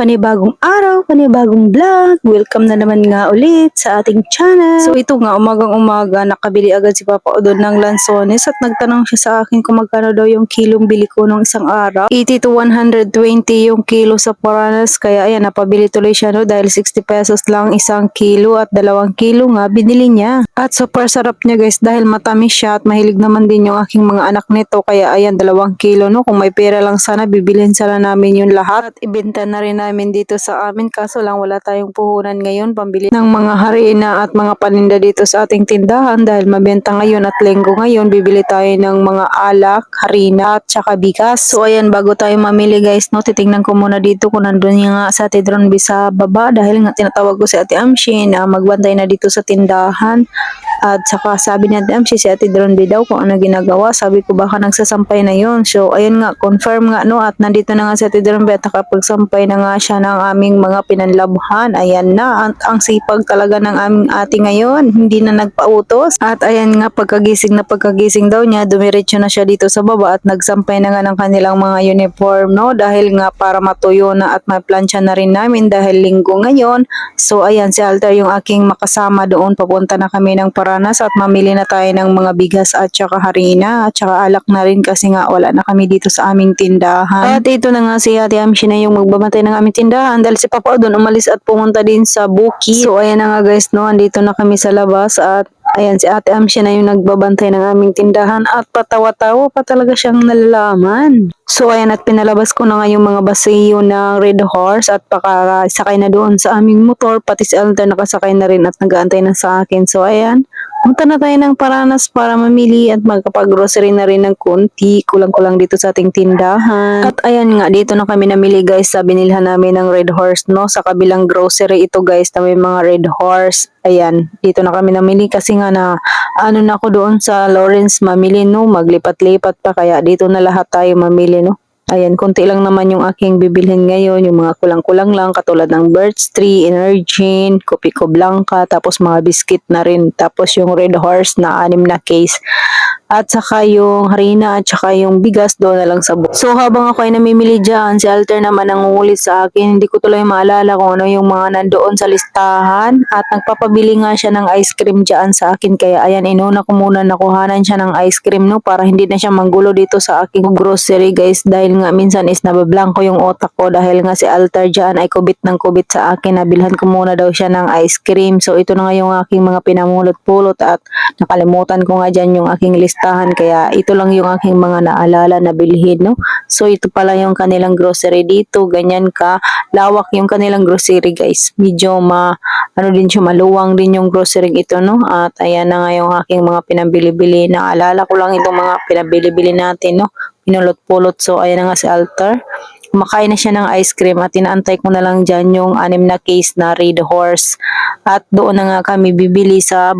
Panibagong araw, panibagong vlog. Welcome na naman nga ulit sa ating channel. So ito nga, umagang umaga, nakabili agad si Papa Odon ng lansones at nagtanong siya sa akin kung magkano daw yung kilong bili ko nung isang araw. 80 to 120 yung kilo sa Paranas, kaya ayan, napabili tuloy siya no dahil 60 pesos lang isang kilo at dalawang kilo nga binili niya. At super sarap niya guys dahil matamis siya at mahilig naman din yung aking mga anak nito, kaya ayan, dalawang kilo no. Kung may pera lang sana, bibilhin sana namin yung lahat at ibenta na rin namin dito sa amin. Kaso lang wala tayong puhunan ngayon. Pambili ng mga harina at mga paninda dito sa ating tindahan. Dahil mabenta ngayon at lenggo ngayon bibili tayo ng mga alak, harina at saka bigas. So ayan bago tayo mamili guys no titingnan ko muna dito kung nandun yung nga sa Ate Dronby sa baba. Dahil nga tinatawag ko si Ate Amshi na magbantay na dito sa tindahan at saka sabi ni Ate Amshi si Ate Dronby daw kung ano ginagawa sabi ko baka nagsasampay na yon so ayun nga confirm nga no at nandito na nga si Ate Dronby at nakapagsampay na nga siya ng aming mga pinanlabhan. Ayan na, ang, ang sipag talaga ng aming ate ngayon. Hindi na nagpautos. At ayan nga, pagkagising na pagkagising daw niya, dumiretso na siya dito sa baba at nagsampay na nga ng kanilang mga uniform, no? Dahil nga para matuyo na at may plancha na rin namin dahil linggo ngayon. So ayan, si Alter yung aking makasama doon. Papunta na kami ng Paranas at mamili na tayo ng mga bigas at saka harina at saka alak na rin kasi nga wala na kami dito sa aming tindahan. At ito na nga si Ate Amshi na yung magbabatay ng aming tindahan dahil si Papa doon umalis at pumunta din sa Bukid. So ayan na nga guys no, andito na kami sa labas at ayan si Ate Amshi na yung nagbabantay ng aming tindahan at patawa-tawa pa talaga siyang nalalaman. So ayan at pinalabas ko na nga yung mga basiyo ng Red Horse at pakasakay na doon sa aming motor pati si Alter nakasakay na rin at nag-aantay na sa akin. So ayan, Punta na tayo ng Paranas para mamili at magkapag-grocery na rin ng konti. Kulang-kulang dito sa ating tindahan. At ayan nga, dito na kami namili guys sa binilhan namin ng Red Horse, no? Sa kabilang grocery ito guys na may mga Red Horse. Ayan, dito na kami namili kasi nga na ano na ako doon sa Lawrence mamili, no? Maglipat-lipat pa kaya dito na lahat tayo mamili, no? Ayan, konti lang naman yung aking bibilhin ngayon, yung mga kulang-kulang lang, katulad ng Birds Tree, Energin, Kopiko Blanca, tapos mga biscuit na rin, tapos yung Red Horse na anim na case, at saka yung harina at saka yung bigas doon na lang sa box. So habang ako ay namimili dyan, si Alter naman ang ngulit sa akin, hindi ko tuloy maalala kung ano yung mga nandoon sa listahan, at nagpapabili nga siya ng ice cream dyan sa akin, kaya ayan, inuna ko muna nakuhanan siya ng ice cream, no, para hindi na siya manggulo dito sa aking grocery guys, dahil nga minsan is nabablanko yung otak ko dahil nga si Altar dyan ay kubit ng kubit sa akin. Nabilhan ko muna daw siya ng ice cream. So ito na nga yung aking mga pinamulot-pulot at nakalimutan ko nga dyan yung aking listahan. Kaya ito lang yung aking mga naalala na bilhin. No? So ito pala yung kanilang grocery dito. Ganyan ka. Lawak yung kanilang grocery guys. Medyo ma, ano din siya, maluwang din yung grocery ito. No? At ayan na nga yung aking mga pinabili-bili. Naalala ko lang itong mga pinabili-bili natin. No? pinulot-pulot. So, ayan na nga si Alter. Kumakain na siya ng ice cream at inaantay ko na lang dyan yung anim na case na Red Horse. At doon na nga kami bibili sa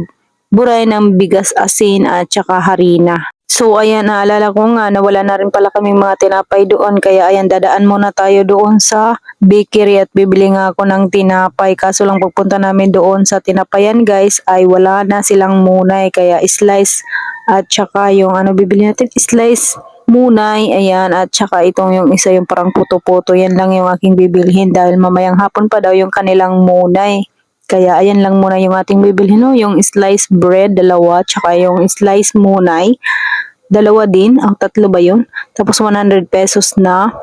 buray ng bigas asin at saka harina. So ayan, naalala ko nga na wala na rin pala kaming mga tinapay doon kaya ayan dadaan muna tayo doon sa bakery at bibili nga ako ng tinapay kaso lang pagpunta namin doon sa tinapayan guys ay wala na silang munay kaya slice at saka yung ano bibili natin slice munay, ayan, at saka itong yung isa yung parang puto-puto, yan lang yung aking bibilhin dahil mamayang hapon pa daw yung kanilang munay. Kaya ayan lang muna yung ating bibilhin, no? yung slice bread, dalawa, tsaka yung slice munay, dalawa din, ang tatlo ba yun? Tapos 100 pesos na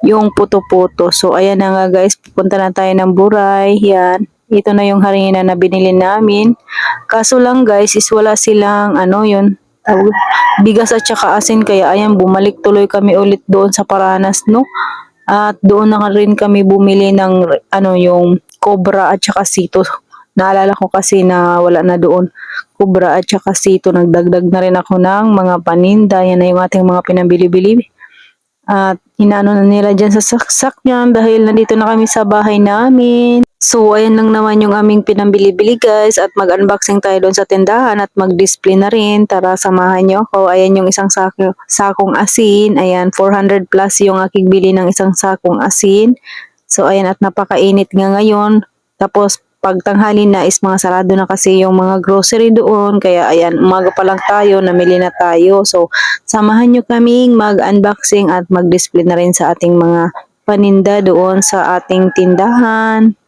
yung puto-puto. So ayan na nga guys, pupunta na tayo ng buray, yan. Ito na yung harina na binili namin. Kaso lang guys, is wala silang, ano yun, bigas at saka asin kaya ayan bumalik tuloy kami ulit doon sa Paranas no at doon na rin kami bumili ng ano yung cobra at saka sito. Naalala ko kasi na wala na doon. Cobra at saka sito. Nagdagdag na rin ako ng mga paninda. Yan na yung ating mga pinabili-bili at inaano na nila dyan sa saksak niyan dahil nandito na kami sa bahay namin. So, ayan lang naman yung aming pinambili-bili guys at mag-unboxing tayo doon sa tindahan at mag-display na rin. Tara, samahan nyo ako. Ayan yung isang sako, sakong asin. Ayan, 400 plus yung aking bili ng isang sakong asin. So, ayan at napakainit nga ngayon. Tapos, pag tanghali na is mga sarado na kasi yung mga grocery doon. Kaya ayan, umaga pa lang tayo, namili na tayo. So, samahan nyo kaming mag-unboxing at mag-display na rin sa ating mga paninda doon sa ating tindahan.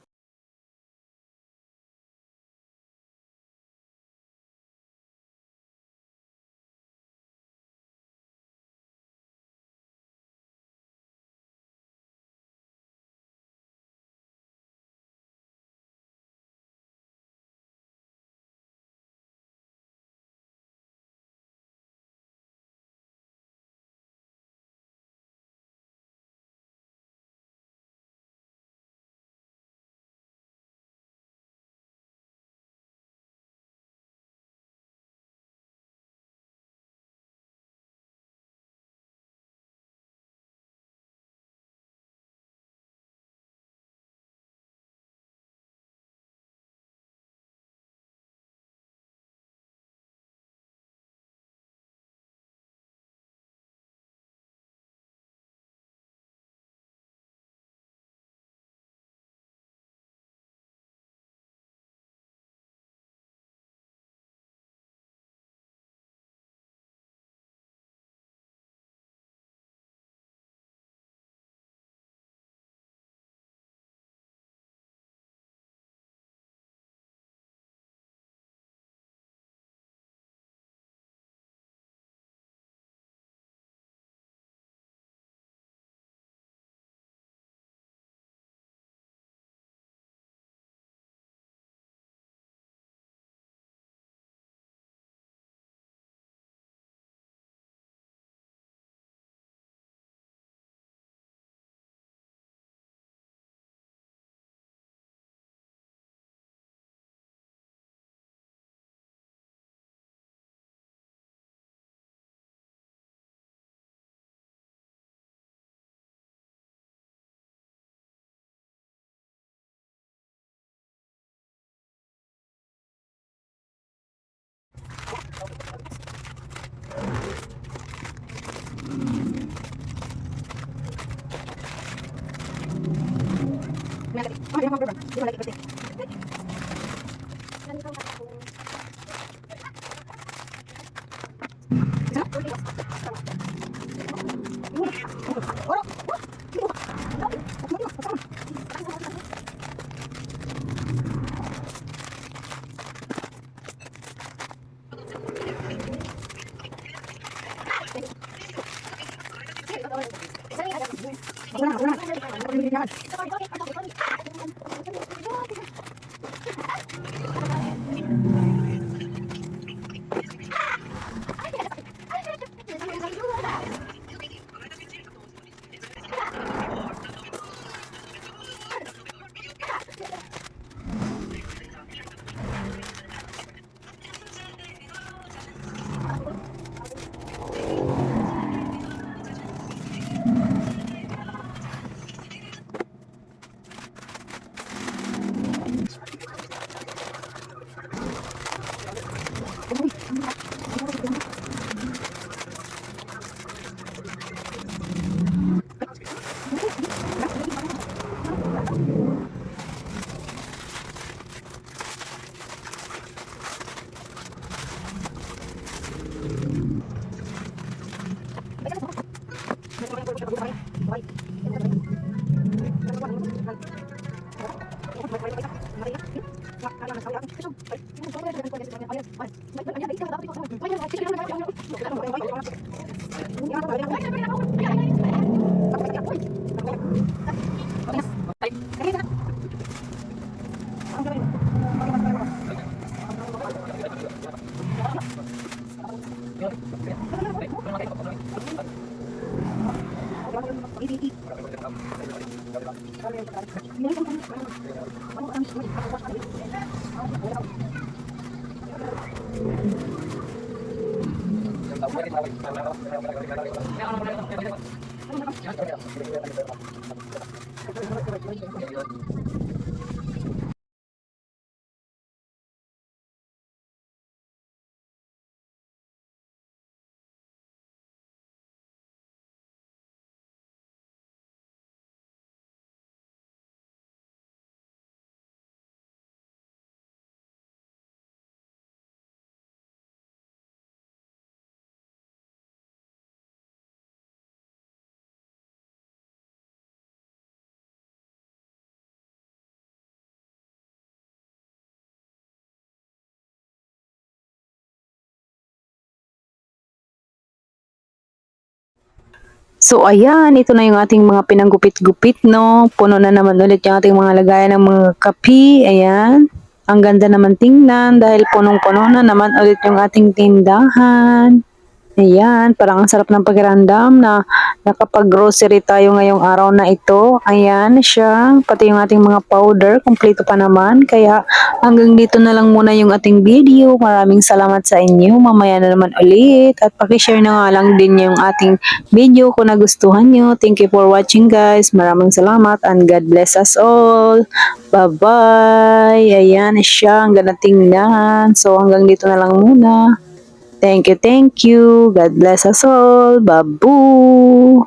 Jangan ¡Vamos, vamos, vamos! So ayan, ito na yung ating mga pinanggupit-gupit, no? Puno na naman ulit yung ating mga lagayan ng mga kapi. Ayan. Ang ganda naman tingnan dahil punong-puno na naman ulit yung ating tindahan. Ayan, parang ang sarap ng pakiramdam na nakapag-grocery tayo ngayong araw na ito. Ayan siya, pati yung ating mga powder, kompleto pa naman. Kaya hanggang dito na lang muna yung ating video. Maraming salamat sa inyo. Mamaya na naman ulit. At pakishare na nga lang din yung ating video kung nagustuhan nyo. Thank you for watching guys. Maraming salamat and God bless us all. Bye-bye. Ayan siya, ang ganda tingnan. So hanggang dito na lang muna. Thank you, thank you. God bless us all. Babu.